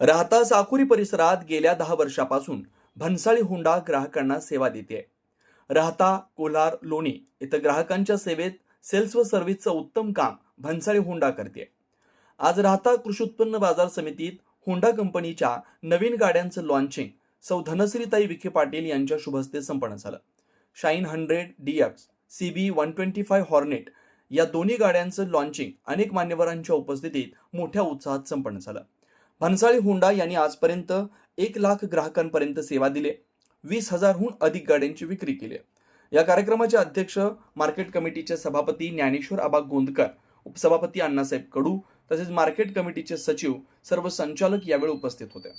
राहता साकुरी परिसरात गेल्या दहा वर्षापासून भन्साळी हुंडा ग्राहकांना सेवा देते राहता कोलार लोणी इथं ग्राहकांच्या सेवेत सेल्स व सर्व्हिसचं उत्तम काम भन्साळी हुंडा करते आज राहता कृषी उत्पन्न बाजार समितीत हुंडा कंपनीच्या नवीन गाड्यांचं लॉन्चिंग सौ धनश्रीताई विखे पाटील यांच्या शुभहस्ते संपन्न झालं. Shine hundred D X C B one twenty five Hornet या दोन्ही गाड्यांचं लॉन्चिंग अनेक मान्यवरांच्या उपस्थितीत मोठ्या उत्साहात संपन्न झालं. भन्साळी हुंडा यांनी आजपर्यंत एक लाख ग्राहकांपर्यंत सेवा दिली वीस हजारहून अधिक गाड्यांची विक्री केली या कार्यक्रमाचे अध्यक्ष मार्केट कमिटीचे सभापती ज्ञानेश्वर आबा गोंदकर उपसभापती अण्णासाहेब कडू तसेच मार्केट कमिटीचे सचिव सर्व संचालक यावेळी उपस्थित होते.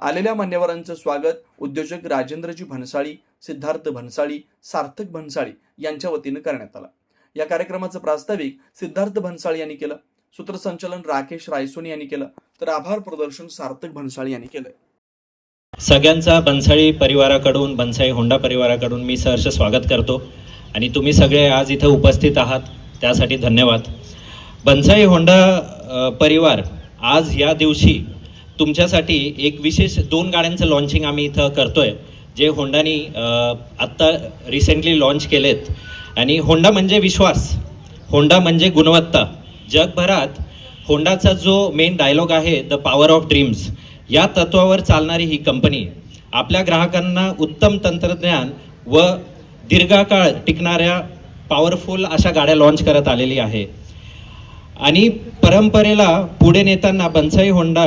आलेल्या मान्यवरांचं स्वागत उद्योजक राजेंद्रजी भन्साळी सिद्धार्थ भन्साळी सार्थक भन्साळी यांच्या वतीनं करण्यात आलं. या कार्यक्रमाचं प्रास्ताविक सिद्धार्थ भन्साळी यांनी केलं. सूत्रसंचालन राकेश रायसोनी यांनी केलं. तर आभार प्रदर्शन सार्थक भन्साळी यांनी केलं सगळ्यांचा बनसाळी परिवाराकडून बनसाळी होंडा परिवाराकडून मी सहर्ष स्वागत करतो. आणि तुम्ही सगळे आज इथं उपस्थित आहात त्यासाठी धन्यवाद. बनसाळी होंडा परिवार आज या दिवशी तुमच्यासाठी एक विशेष दोन गाड्यांचं लॉन्चिंग आम्ही इथं करतोय जे होंडानी आत्ता रिसेंटली लॉन्च केलेत. आणि होंडा म्हणजे विश्वास होंडा म्हणजे गुणवत्ता. जगभरात होंडाचा जो मेन डायलॉग आहे द पॉवर ऑफ ड्रीम्स या तत्वावर चालणारी ही कंपनी आपल्या ग्राहकांना उत्तम तंत्रज्ञान व दीर्घकाळ टिकणाऱ्या पॉवरफुल अशा गाड्या लॉन्च करत आलेली आहे. आणि परंपरेला पुढे नेताना बनसाई होंडा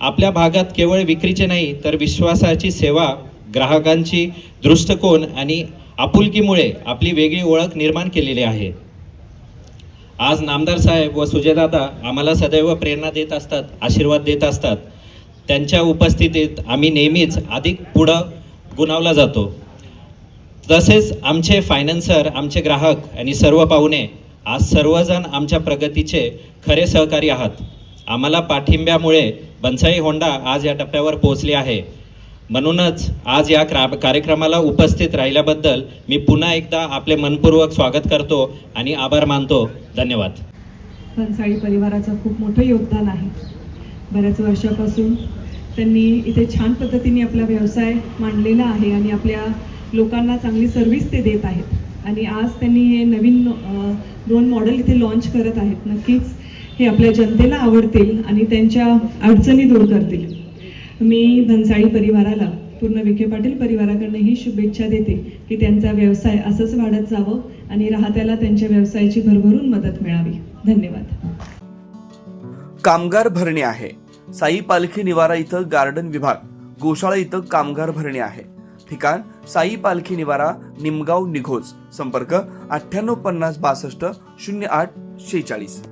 आपल्या भागात केवळ विक्रीचे नाही तर विश्वासाची सेवा ग्राहकांची दृष्टकोन आणि आपुलकीमुळे आपली वेगळी ओळख निर्माण केलेली आहे. आज नामदार साहेब व सुजयदादा आम्हाला सदैव प्रेरणा देत असतात आशीर्वाद देत असतात. त्यांच्या उपस्थितीत आम्ही नेहमीच अधिक पुढं गुणावला जातो. तसेच आमचे फायनान्सर आमचे ग्राहक आणि सर्व पाहुणे आज सर्वजण आमच्या प्रगतीचे खरे सहकारी आहात. आम्हाला पाठिंब्यामुळे बनसाई होंडा आज या टप्प्यावर पोहोचली आहे. म्हणूनच आज या क्रा कार्यक्रमाला उपस्थित राहिल्याबद्दल मी पुन्हा एकदा आपले मनपूर्वक स्वागत करतो आणि आभार मानतो. धन्यवाद. भन्साळी परिवाराचं खूप मोठं योगदान आहे. बऱ्याच वर्षापासून त्यांनी इथे छान पद्धतीने आपला व्यवसाय मांडलेला आहे आणि आपल्या लोकांना चांगली सर्व्हिस ते देत आहेत. आणि आज त्यांनी हे नवीन दोन मॉडेल इथे लॉन्च करत आहेत. नक्कीच हे आपल्या जनतेला आवडतील आणि त्यांच्या अडचणी दूर करतील. मी भन्साळी परिवाराला पूर्ण विखे पाटील परिवाराकडनं ही शुभेच्छा देते की त्यांचा व्यवसाय असंच वाढत जावं आणि राहत्याला त्यांच्या व्यवसायाची भरभरून मदत मिळावी. धन्यवाद. कामगार भरणे आहे. साई पालखी निवारा इथं गार्डन विभाग गोशाळा इथं कामगार भरणे आहे. ठिकाण साई पालखी निवारा निमगाव निघोज. संपर्क अठ्ठ्याण्णव पन्नास बासष्ट शून्य आठ शेहेचाळीस.